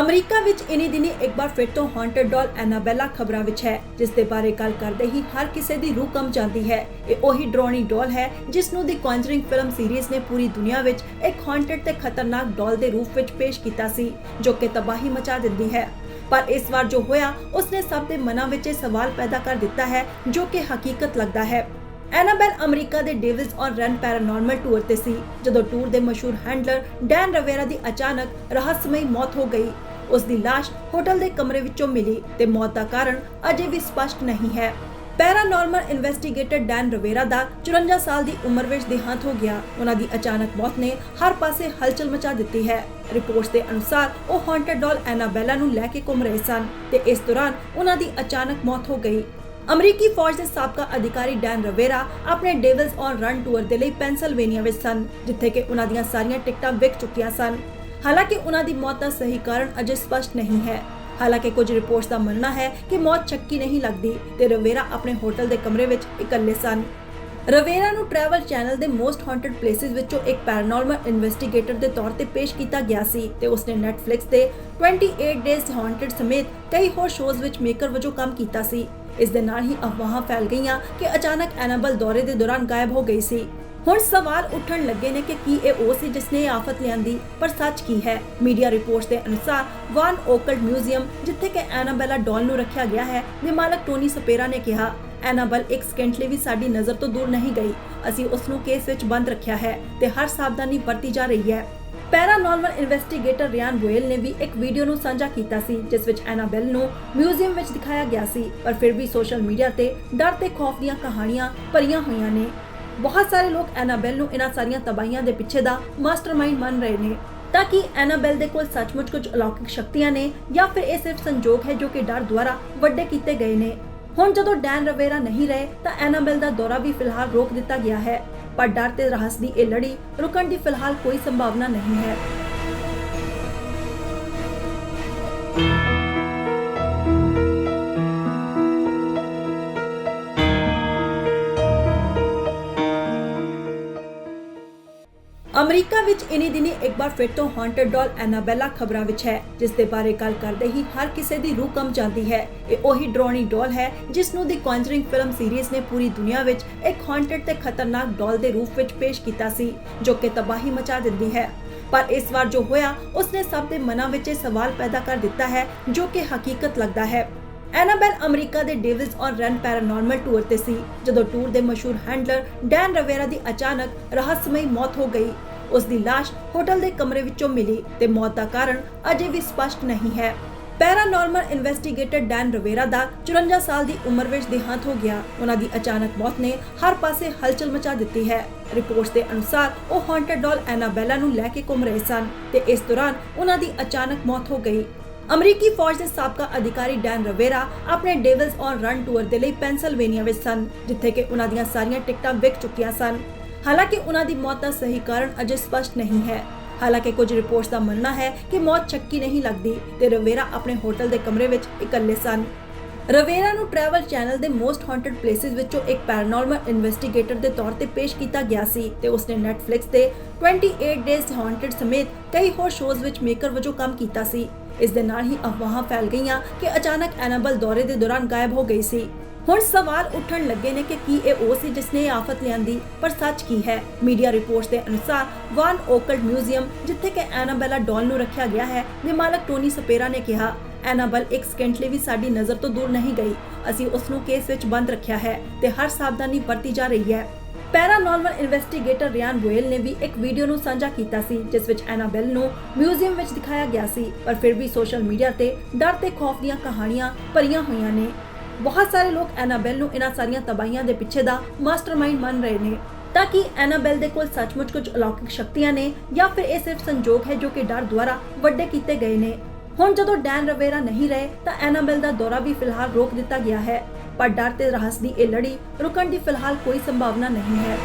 America ਵਿੱਚ ਇਨੀ ਦਿਨੀ ਇੱਕ ਵਾਰ ਫਿਰ ਤੋਂ ਹਾਂਟਡ ਡਾਲ ਐਨਾਬੈਲਾ ਖਬਰਾਂ ਵਿੱਚ ਹੈ, ਜਿਸ ਦੇ ਬਾਰੇ ਗੱਲ ਕਰਦੇ ਹੀ ਹਰ ਕਿਸੇ ਦੀ ਰੂਹ ਕੰਬ ਜਾਂਦੀ ਹੈ। ਇਹ ਉਹੀ ਡਰਾਉਣੀ ਡਾਲ ਹੈ, ਜਿਸ ਨੂੰ ਦੀ ਕੌਂਜਰਿੰਗ ਫਿਲਮ ਸੀਰੀਜ਼ ਨੇ ਪੂਰੀ ਦੁਨੀਆ ਵਿੱਚ ਇੱਕ ਹਾਂਟਡ ਤੇ ਖਤਰਨਾਕ ਡਾਲ ਦੇ ਰੂਪ ਵਿੱਚ ਪੇਸ਼ ਕੀਤਾ ਸੀ, ਜੋ ਕਿ ਤਬਾਹੀ ਮਚਾ ਦਿੰਦੀ ਹੈ। ਪਰ ਇਸ ਵਾਰ ਜੋ ਹੋਇਆ, ਉਸਨੇ ਸਭ ਦੇ ਮਨਾਂ ਵਿੱਚ ਇਹ ਸਵਾਲ ਪੈਦਾ ਕਰ ਦਿੱਤਾ ਹੈ, ਜੋ ਕਿ ਹਕੀਕਤ ਲੱਗਦਾ ਹੈ। ਐਨਾਬੈਲ ਅਮਰੀਕਾ ਦੇ Davis on run paranormal tour ਤੇ ਸੀ, ਜਦੋਂ ਟੂਰ ਦੇ ਮਸ਼ਹੂਰ ਹੈਂਡਲਰ ਡੈਨ ਰਵੇਰਾ ਦੀ ਅਚਾਨਕ ਰਹੱਸਮਈ ਮੌਤ ਹੋ ਗਈ। ਉਸ ਦੀ ਲਾਸ਼ ਹੋਟਲ ਦੇ ਕਮਰੇ ਵਿੱਚੋਂ ਮਿਲੀ ਤੇ ਮੌਤ ਦਾ ਕਾਰਨ ਅਜੇ ਵੀ ਸਪਸ਼ਟ ਨਹੀਂ ਹੈ। ਪੈਰਾਨੋਰਮਲ ਇਨਵੈਸਟੀਗੇਟਰ ਡੈਨ ਰਵੇਰਾ ਦਾ 54 ਸਾਲ ਦੀ ਉਮਰ ਵਿੱਚ ਦੇਹਾਂਤ ਹੋ ਗਿਆ। ਉਹਨਾਂ ਦੀ ਅਚਾਨਕ ਮੌਤ ਨੇ ਹਰ ਪਾਸੇ ਹਲਚਲ ਮਚਾ ਦਿੱਤੀ ਹੈ। ਰਿਪੋਰਟਸ ਦੇ ਅਨੁਸਾਰ ਉਹ ਹਾਂਟਡ ਡਾਲ ਐਨਾਬੈਲਾ ਨੂੰ ਲੈ ਕੇ ਘੁੰਮ ਰਹੇ ਸਨ ਤੇ ਇਸ ਦੌਰਾਨ ਉਹਨਾਂ ਦੀ ਅਚਾਨਕ ਮੌਤ ਹੋ ਗਈ। ਅਮਰੀਕੀ ਫੌਜ ਦੇ ਸਾਬਕਾ ਅਧਿਕਾਰੀ ਡੈਨ ਰਵੇਰਾ ਆਪਣੇ ਡੇਵਿਲਸ ਔਨ ਰਨ ਟੂਰ ਦੇ ਲਈ ਪੈਂਸਲਵੇਨੀਆ ਵਿੱਚ ਸਨ, ਜਿੱਥੇ ਕਿ ਉਹਨਾਂ ਦੀਆਂ ਸਾਰੀਆਂ ਟਿਕਟਾਂ ਵਿਕ ਚੁੱਕੀਆਂ ਸਨ। ਹਾਲਾਂਕਿ ਉਹਨਾਂ ਦੀ ਮੌਤ ਦਾ ਸਹੀ ਕਾਰਨ ਅਜੇ ਸਪਸ਼ਟ ਨਹੀਂ ਹੈ। ਹਾਲਾਂਕਿ ਕੁਝ ਰਿਪੋਰਟਸ ਦਾ ਮੰਨਣਾ ਹੈ ਕਿ ਮੌਤ ਚੱਕੀ ਨਹੀਂ ਲੱਗਦੀ ਤੇ ਰਵੇਰਾ ਆਪਣੇ ਹੋਟਲ ਦੇ ਕਮਰੇ ਵਿੱਚ ਇਕੱਲੇ ਸਨ। ਰਵੇਰਾ ਨੂੰ ਟਰੈਵਲ ਚੈਨਲ ਦੇ ਮੋਸਟ ਹਾਂਟਡ ਪਲੇਸਿਸ ਵਿੱਚੋਂ ਇੱਕ ਪੈਰਾਨੋਰਮਲ ਇਨਵੈਸਟੀਗੇਟਰ ਦੇ ਤੌਰ ਤੇ ਪੇਸ਼ ਕੀਤਾ ਗਿਆ ਸੀ ਤੇ ਉਸਨੇ ਨੈਟਫਲਿਕਸ ਤੇ 28 ਡੇਜ਼ ਹਾਂਟਡ ਸਮੇਤ ਕਈ ਹੋਰ ਸ਼ੋਜ਼ ਵਿੱਚ ਮੇਕਰ ਵਜੋਂ ਕੰਮ ਕੀਤਾ ਸੀ। ਇਸ ਦੇ ਨਾਲ ਹੀ ਅਫਵਾਹਾਂ ਫੈਲ ਗਈਆਂ ਕਿ ਅਚਾਨਕ ਐਨਾਬਲ ਦੌਰੇ ਦੇ ਦੌਰਾਨ ਗਾਇਬ ਹੋ ਗਈ ਸੀ। ਹੁਣ ਸਵਾਲ ਉੱਠਣ ਲੱਗੇ ਨੇ ਕਿ ਕੀ ਇਹ ਉਹ ਸੀ ਜਿਸ ਨੇ ਆਫਤ ਲਿਆਂਦੀ, ਪਰ ਸੱਚ ਕੀ ਹੈ? ਮੀਡੀਆ ਰਿਪੋਰਟਸ ਦੇ ਅਨੁਸਾਰ ਵਾਨ ਓਕਲਡ ਮਿਊਜ਼ੀਅਮ, ਜਿੱਥੇ ਕਿ ਐਨਾਬੈਲਾ ਡਾਲ ਨੂੰ ਰੱਖਿਆ ਗਿਆ ਹੈ, ਦੇ ਮਾਲਕ ਟੋਨੀ ਸਪੇਰਾ ਨੇ ਕਿਹਾ, ਐਨਾਬਲ ਇੱਕ ਸਕਿੰਟ ਲਈ ਵੀ ਸਾਡੀ ਨਜ਼ਰ ਤੋਂ ਦੂਰ ਨਹੀਂ ਗਈ। ਅਸੀਂ ਉਸ ਨੂੰ ਕੇਸ ਵਿੱਚ ਬੰਦ ਰੱਖਿਆ ਹੈ ਤੇ ਹਰ ਸਾਵਧਾਨੀ ਵਰਤੀ ਜਾ ਰਹੀ ਹੈ। ਪੈਰਾਨੋਰਮਲ ਇਨਵੈਸਟੀਗੇਟਰ ਰਿਆਨ ਗੋਇਲ ਨੇ ਵੀ ਇੱਕ ਵੀਡੀਓ ਨੂੰ ਸਾਂਝਾ ਕੀਤਾ ਸੀ, ਜਿਸ ਵਿੱਚ ਐਨਾਬੈਲ ਨੂੰ ਮਿਊਜ਼ੀਅਮ ਵਿੱਚ ਦਿਖਾਇਆ ਗਿਆ ਸੀ, ਪਰ ਫਿਰ ਵੀ ਸੋਸ਼ਲ ਮੀਡੀਆ ਤੇ ਡਰ ਤੇ ਖੌਫ ਦੀਆਂ ਕਹਾਣੀਆਂ ਭਰੀਆਂ ਹੋਈਆਂ ਨੇ। ਬਹੁਤ ਸਾਰੇ ਲੋਕ ਐਨਾਬੈਲ ਨੂੰ ਇਹਨਾਂ ਸਾਰੀਆਂ ਤਬਾਹੀਆਂ ਦੇ ਪਿੱਛੇ ਦਾ ਮਾਸਟਰਮਾਈਂਡ ਮੰਨ ਰਹੇ ਨੇ, ਤਾਂ ਕਿ ਐਨਾਬੈਲ ਦੇ ਕੋਲ ਸੱਚਮੁੱਚ ਕੁਝ ਅਲੌਕਿਕ ਸ਼ਕਤੀਆਂ ਨੇ ਜਾਂ ਫਿਰ ਇਹ ਸਿਰਫ ਸੰਜੋਗ ਹੈ ਜੋ ਕਿ ਡਰ ਦੁਆਰਾ ਵੱਡੇ ਕੀਤੇ ਗਏ ਨੇ। ਹੁਣ ਜਦੋਂ ਡੈਨ ਰਵੇਰਾ ਨਹੀਂ ਰਹੇ, ਤਾਂ ਐਨਾਬੈਲ ਦਾ ਦੌਰਾ ਵੀ ਫਿਲਹਾਲ ਰੋਕ ਦਿੱਤਾ ਗਿਆ ਹੈ। ਪਰ ਡਰ ਤੇ ਰਹੱਸ ਦੀ ਇਹ ਲੜੀ ਰੁਕਣ ਦੀ ਫਿਲਹਾਲ ਕੋਈ ਸੰਭਾਵਨਾ ਨਹੀਂ ਹੈ। ਅਮਰੀਕਾ ਵਿੱਚ ਇਨੀ ਦਿਨੀ ਇੱਕ ਵਾਰ ਫਿਰ ਤੋਂ ਹਾਂਟਡ ਡਾਲ ਐਨਾਬੈਲਾ ਖਬਰਾਂ ਵਿੱਚ ਹੈ, ਜਿਸ ਦੇ ਬਾਰੇ ਗੱਲ ਕਰਦੇ ਹੀ ਹਰ ਕਿਸੇ ਦੀ ਰੂਹ ਕੰਬ ਜਾਂਦੀ ਹੈ। ਇਹ ਉਹੀ ਡਰਾਉਣੀ ਡਾਲ ਹੈ, ਜਿਸ ਨੂੰ ਦੀ ਕੌਂਜਰਿੰਗ ਫਿਲਮ ਸੀਰੀਜ਼ ਨੇ ਪੂਰੀ ਦੁਨੀਆ ਵਿੱਚ ਇੱਕ ਹਾਂਟਡ ਤੇ ਖਤਰਨਾਕ ਡਾਲ ਦੇ ਰੂਪ ਵਿੱਚ ਪੇਸ਼ ਕੀਤਾ ਸੀ, ਜੋ ਕਿ ਤਬਾਹੀ ਮਚਾ ਦਿੰਦੀ ਹੈ। ਪਰ ਇਸ ਵਾਰ ਜੋ ਹੋਇਆ, ਉਸਨੇ ਸਭ ਦੇ ਮਨਾਂ ਵਿੱਚ ਇਹ ਸਵਾਲ ਪੈਦਾ ਕਰ ਦਿੱਤਾ ਹੈ, ਜੋ ਕਿ ਹਕੀਕਤ ਲੱਗਦਾ ਹੈ। ਐਨਾਬੈਲ ਅਮਰੀਕਾ ਦੇ Davis on run paranormal tour ਤੇ ਸੀ, ਜਦੋਂ ਟੂਰ ਦੇ ਮਸ਼ਹੂਰ ਹੈਂਡਲਰ ਡੈਨ ਰਵੇਰਾ ਦੀ ਅਚਾਨਕ ਰਹੱਸਮਈ ਮੌਤ ਹੋ ਗਈ। ਉਸ ਦੀ ਲਾਸ਼ ਹੋਟਲ ਦੇ ਕਮਰੇ ਵਿੱਚੋਂ ਮਿਲੀ ਤੇ ਮੌਤ ਦਾ ਕਾਰਨ ਅਜੇ ਵੀ ਸਪਸ਼ਟ ਨਹੀਂ ਹੈ। ਪੈਰਾਨੋਰਮਲ ਇਨਵੈਸਟੀਗੇਟਰ ਡੈਨ ਰਵੇਰਾ ਦਾ 54 ਸਾਲ ਦੀ ਉਮਰ ਵਿੱਚ ਦੇਹਾਂਤ ਹੋ ਗਿਆ। ਉਹਨਾਂ ਦੀ ਅਚਾਨਕ ਮੌਤ ਨੇ ਹਰ ਪਾਸੇ ਹਲਚਲ ਮਚਾ ਦਿੱਤੀ ਹੈ। ਰਿਪੋਰਟਸ ਦੇ ਅਨੁਸਾਰ ਉਹ ਹਾਂਟਡ ਡਾਲ ਐਨਾਬੈਲਾ ਨੂੰ ਲੈ ਕੇ ਘੁੰਮ ਰਹੇ ਸਨ ਤੇ ਇਸ ਦੌਰਾਨ ਉਹਨਾਂ ਦੀ ਅਚਾਨਕ ਮੌਤ ਹੋ ਗਈ। ਅਮਰੀਕੀ ਫੌਜ ਦੇ ਸਾਬਕਾ ਅਧਿਕਾਰੀ ਡੈਨ ਰਵੇਰਾ ਆਪਣੇ ਡੇਵਿਲਸ ਔਨ ਰਨ ਟੂਰ ਦੇ ਲਈ ਪੈਂਸਲਵੇਨੀਆ ਵਿੱਚ ਸਨ, ਜਿੱਥੇ ਕਿ ਉਹਨਾਂ ਦੀਆਂ ਸਾਰੀਆਂ ਟਿਕਟਾਂ ਵਿਕ ਚੁੱਕੀਆਂ ਸਨ। ਹਾਲਾਂਕਿ ਉਹਨਾਂ ਦੀ ਮੌਤ ਦਾ ਸਹੀ ਕਾਰਨ ਅਜੇ ਸਪਸ਼ਟ ਨਹੀਂ ਹੈ। ਹਾਲਾਂਕਿ ਕੁਝ ਰਿਪੋਰਟਸ ਦਾ ਮੰਨਣਾ ਹੈ ਕਿ ਮੌਤ ਚੱਕੀ ਨਹੀਂ ਲੱਗਦੀ ਤੇ ਰਵੇਰਾ ਆਪਣੇ ਹੋਟਲ ਦੇ ਕਮਰੇ ਵਿੱਚ ਇਕੱਲੇ ਸਨ। ਰਵੇਰਾ ਨੂੰ ਟਰੈਵਲ ਚੈਨਲ ਦੇ ਮੋਸਟ ਹਾਂਟਡ ਪਲੇਸਿਸ ਵਿੱਚੋਂ ਇੱਕ ਪੈਰਾਨੋਰਮਲ ਇਨਵੈਸਟੀਗੇਟਰ ਦੇ ਤੌਰ ਤੇ ਪੇਸ਼ ਕੀਤਾ ਗਿਆ ਸੀ ਤੇ ਉਸਨੇ ਨੈਟਫਲਿਕਸ ਤੇ 28 ਡੇਜ਼ ਹਾਂਟਡ ਸਮੇਤ ਕਈ ਹੋਰ ਸ਼ੋਜ਼ ਵਿੱਚ ਮੇਕਰ ਵਜੋਂ ਕੰਮ ਕੀਤਾ ਸੀ। ਇਸ ਦੇ ਨਾਲ ਹੀ ਅਫਵਾਹਾਂ ਫੈਲ ਗਈਆਂ ਕਿ ਅਚਾਨਕ ਐਨਾਬਲ ਦੌਰੇ ਦੇ ਦੌਰਾਨ ਗਾਇਬ ਹੋ ਗਈ ਸੀ। ਹੁਣ ਸਵਾਲ ਉੱਠਣ ਲੱਗੇ ਨੇ ਕਿ ਕੀ ਇਹ ਉਹ ਸੀ ਜਿਸ ਨੇ ਆਫਤ ਲਿਆਂਦੀ? ਪਰ ਸੱਚ ਕੀ ਹੈ? ਮੀਡੀਆ ਰਿਪੋਰਟਸ ਦੇ ਅਨੁਸਾਰ ਵਾਨ ਓਕਲਡ ਮਿਊਜ਼ੀਅਮ, ਜਿੱਥੇ ਕਿ ਐਨਾਬੈਲਾ ਡਾਲ ਨੂੰ ਰੱਖਿਆ ਗਿਆ ਹੈ, ਦੇ ਮਾਲਕ ਟੋਨੀ ਸਪੇਰਾ ਨੇ ਕਿਹਾ, ਐਨਾਬਲ ਇੱਕ ਸਕਿੰਟ ਲਈ ਵੀ ਸਾਡੀ ਨਜ਼ਰ ਤੋਂ ਦੂਰ ਨਹੀਂ ਗਈ। ਅਸੀਂ ਉਸ ਨੂੰ ਕੇਸ ਵਿੱਚ ਬੰਦ ਰੱਖਿਆ ਹੈ ਤੇ ਹਰ ਸਾਵਧਾਨੀ ਵਰਤੀ ਜਾ ਰਹੀ ਹੈ। ਪੈਰਾਨੋਰਮਲ ਇਨਵੈਸਟੀਗੇਟਰ ਰਿਆਨ ਗੋਇਲ ਨੇ ਵੀ ਇੱਕ ਵੀਡੀਓ ਨੂੰ ਸਾਂਝਾ ਕੀਤਾ ਸੀ, ਜਿਸ ਵਿੱਚ ਐਨਾਬੈਲ ਨੂੰ ਮਿਊਜ਼ੀਅਮ ਵਿੱਚ ਦਿਖਾਇਆ ਗਿਆ ਸੀ, ਪਰ ਫਿਰ ਵੀ ਸੋਸ਼ਲ ਮੀਡੀਆ ਤੇ ਡਰ ਤੇ ਖੌਫ ਦੀਆਂ ਕਹਾਣੀਆਂ ਭਰੀਆਂ ਹੋਈਆਂ ਨੇ। ਬਹੁਤ ਸਾਰੇ ਲੋਕ ਐਨਾਬੈਲ ਨੂੰ ਇਹਨਾਂ ਸਾਰੀਆਂ ਤਬਾਹੀਆਂ ਦੇ ਪਿੱਛੇ ਦਾ ਮਾਸਟਰਮਾਈਂਡ ਮੰਨ ਰਹੇ ਨੇ, ਤਾਂ ਕਿ ਐਨਾਬੈਲ ਦੇ ਕੋਲ ਸੱਚਮੁੱਚ ਕੁਝ ਅਲੌਕਿਕ ਸ਼ਕਤੀਆਂ ਨੇ ਜਾਂ ਫਿਰ ਇਹ ਸਿਰਫ ਸੰਜੋਗ ਹੈ ਜੋ ਕਿ ਡਰ ਦੁਆਰਾ ਵੱਡੇ ਕੀਤੇ ਗਏ ਨੇ। ਹੁਣ ਜਦੋਂ ਡੈਨ ਰਵੇਰਾ ਨਹੀਂ ਰਹੇ, ਤਾਂ ਐਨਾਬੈਲ ਦਾ ਦੌਰਾ ਵੀ ਫਿਲਹਾਲ ਰੋਕ ਦਿੱਤਾ ਗਿਆ ਹੈ, ਪਰ ਡਰ ਤੇ ਰਹੱਸ ਦੀ ਇਹ ਲੜੀ ਰੁਕਣ ਦੀ ਫਿਲਹਾਲ ਕੋਈ ਸੰਭਾਵਨਾ ਨਹੀਂ ਹੈ।